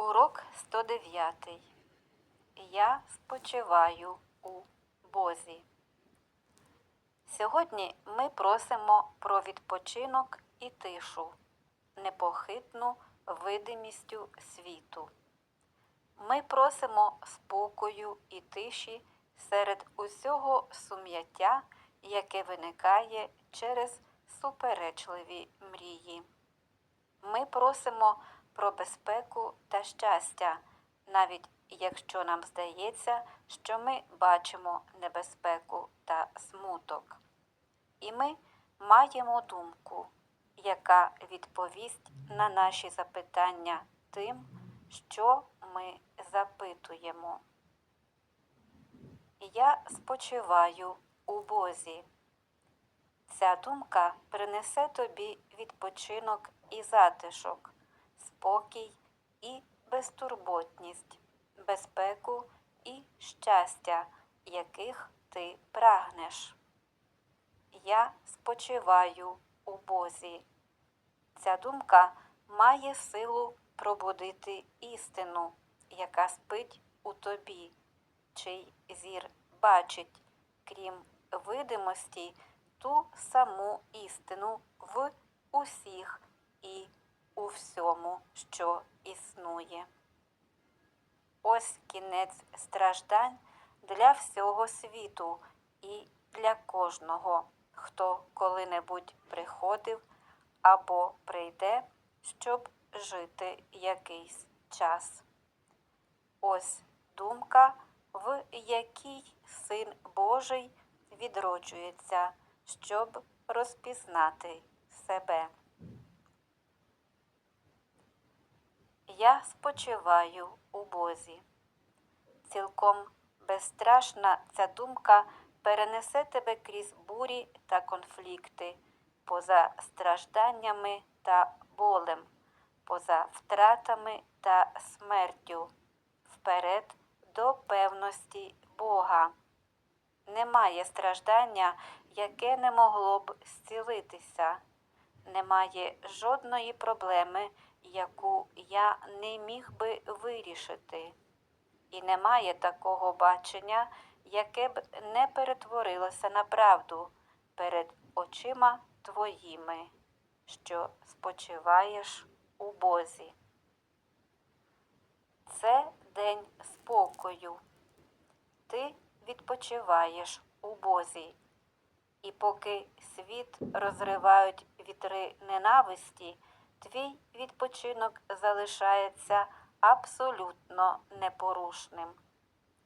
Урок 109. Я спочиваю у Бозі. Сьогодні ми просимо про відпочинок і тишу, непохитну видимістю світу. Ми просимо спокою і тиші серед усього сум'яття, яке виникає через суперечливі мрії. Ми просимо про безпеку та щастя, навіть якщо нам здається, що ми бачимо небезпеку та смуток. І ми маємо думку, яка відповість на наші запитання тим, що ми запитуємо. Я спочиваю у Бозі. Ця думка принесе тобі відпочинок і затишок, спокій і безтурботність, безпеку і щастя, яких ти прагнеш. Я спочиваю у Бозі. Ця думка має силу пробудити істину, яка спить у тобі, чий зір бачить, крім видимості, ту саму істину в усіх і у всьому, що існує. Ось кінець страждань для всього світу і для кожного, хто коли-небудь приходив або прийде, щоб жити якийсь час. Ось думка, в якій Син Божий відроджується, щоб розпізнати себе. Я спочиваю у Бозі. Цілком безстрашна ця думка перенесе тебе крізь бурі та конфлікти, поза стражданнями та болем, поза втратами та смертю, вперед до певності Бога. Немає страждання, яке не могло б зцілитися. Немає жодної проблеми, яку я не міг би вирішити. І немає такого бачення, яке б не перетворилося на правду перед очима твоїми, що спочиваєш у Бозі. Це день спокою. Ти відпочиваєш у Бозі. І поки світ розривають вітри ненависті, твій відпочинок залишається абсолютно непорушним.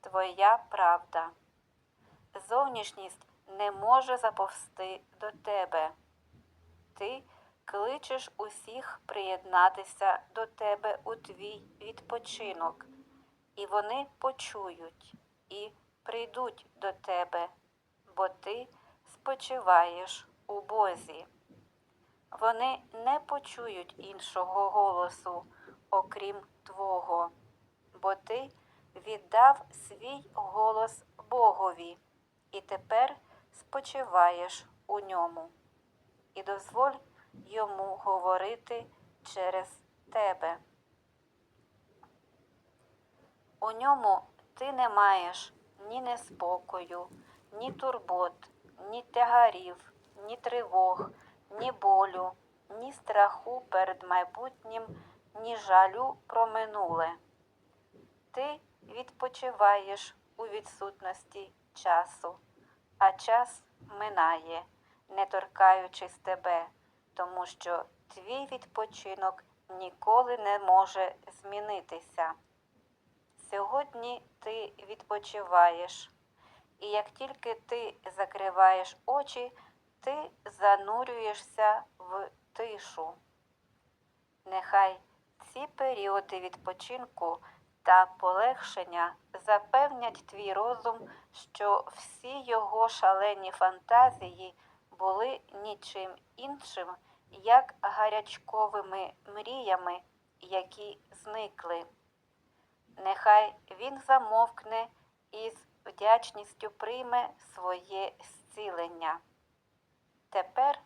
Твоя правда. Зовнішність не може заповзти до тебе. Ти кличеш усіх приєднатися до тебе у твій відпочинок, і вони почують і прийдуть до тебе, бо ти спочиваєш у Бозі. Вони не почують іншого голосу, окрім Твого, бо ти віддав свій голос Богові і тепер спочиваєш у ньому. І дозволь йому говорити через тебе. У ньому ти не маєш ні неспокою, ні турбот, ні тягарів, ні тривог, ні болю, ні страху перед майбутнім, ні жалю про минуле. Ти відпочиваєш у відсутності часу, а час минає, не торкаючись тебе, тому що твій відпочинок ніколи не може змінитися. Сьогодні ти відпочиваєш, і як тільки ти закриваєш очі, ти занурюєшся в тишу. Нехай ці періоди відпочинку та полегшення запевнять твій розум, що всі його шалені фантазії були нічим іншим, як гарячковими мріями, які зникли. Нехай він замовкне і з вдячністю прийме своє зцілення. Тепер,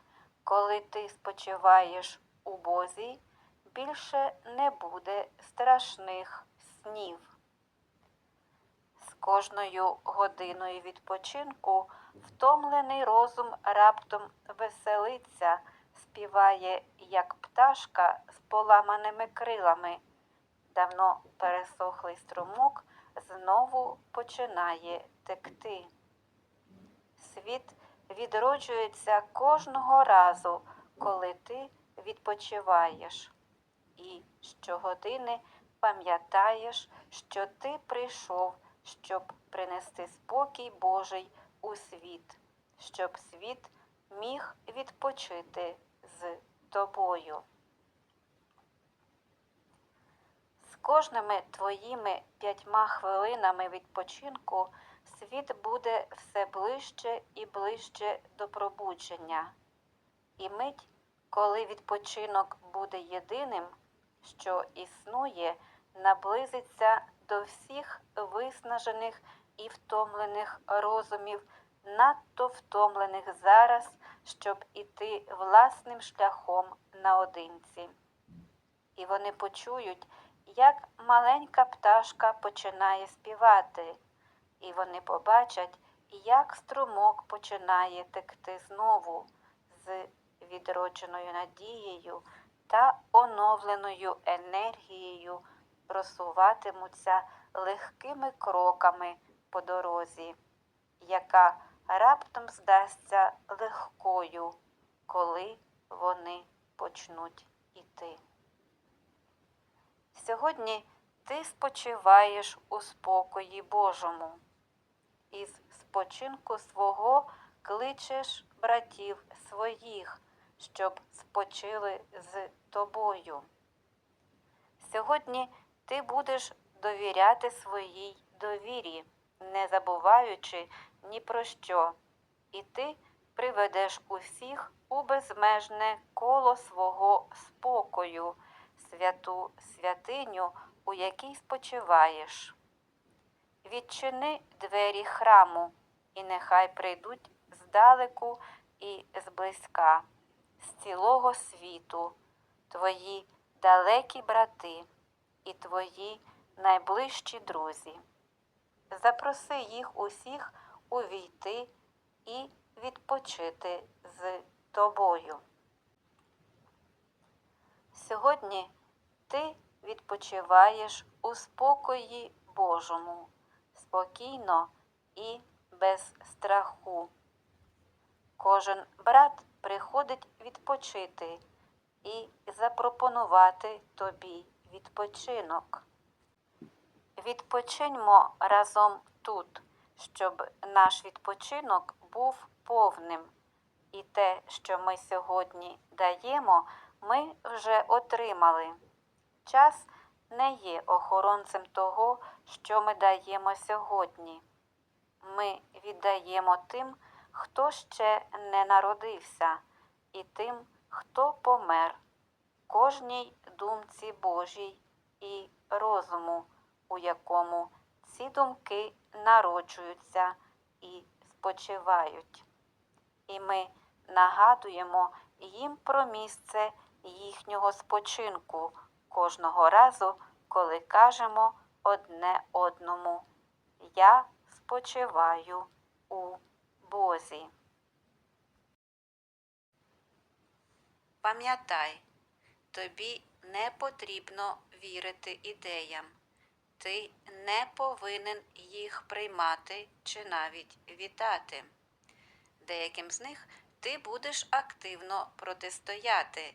коли ти спочиваєш у Бозі, більше не буде страшних снів. З кожною годиною відпочинку втомлений розум раптом веселиться, співає, як пташка з поламаними крилами. Давно пересохлий струмок знову починає текти. Світ відроджується кожного разу, коли ти відпочиваєш, і щогодини пам'ятаєш, що ти прийшов, щоб принести спокій Божий у світ, щоб світ міг відпочити з тобою. З кожними твоїми п'ятьма хвилинами відпочинку світ буде все ближче і ближче до пробудження. І мить, коли відпочинок буде єдиним, що існує, наблизиться до всіх виснажених і втомлених розумів, надто втомлених зараз, щоб іти власним шляхом наодинці. І вони почують, як маленька пташка починає співати, і вони побачать, як струмок починає текти знову з відродженою надією та оновленою енергією просуватимуться легкими кроками по дорозі, яка раптом здасться легкою, коли вони почнуть іти. Сьогодні ти спочиваєш у спокої Божому. Із спочинку свого кличеш братів своїх, щоб спочили з тобою. Сьогодні ти будеш довіряти своїй довірі, не забуваючи ні про що, і ти приведеш усіх у безмежне коло свого спокою, святу святиню, у якій спочиваєш. Відчини двері храму, і нехай прийдуть здалеку і зблизька, з цілого світу, твої далекі брати і твої найближчі друзі. Запроси їх усіх увійти і відпочити з тобою. Сьогодні ти відпочиваєш у спокої Божому, спокійно і без страху. Кожен брат приходить відпочити і запропонувати тобі відпочинок. Відпочиньмо разом тут, щоб наш відпочинок був повним, і те, що ми сьогодні даємо, ми вже отримали. Час не є охоронцем того, що ми даємо сьогодні. Ми віддаємо тим, хто ще не народився, і тим, хто помер, кожній думці Божій і розуму, у якому ці думки народжуються і спочивають. І ми нагадуємо їм про місце їхнього спочинку кожного разу, коли кажемо одне одному Я спочиваю у Бозі. Пам'ятай, тобі не потрібно вірити ідеям. Ти не повинен їх приймати чи навіть вітати. Деяким з них ти будеш активно протистояти.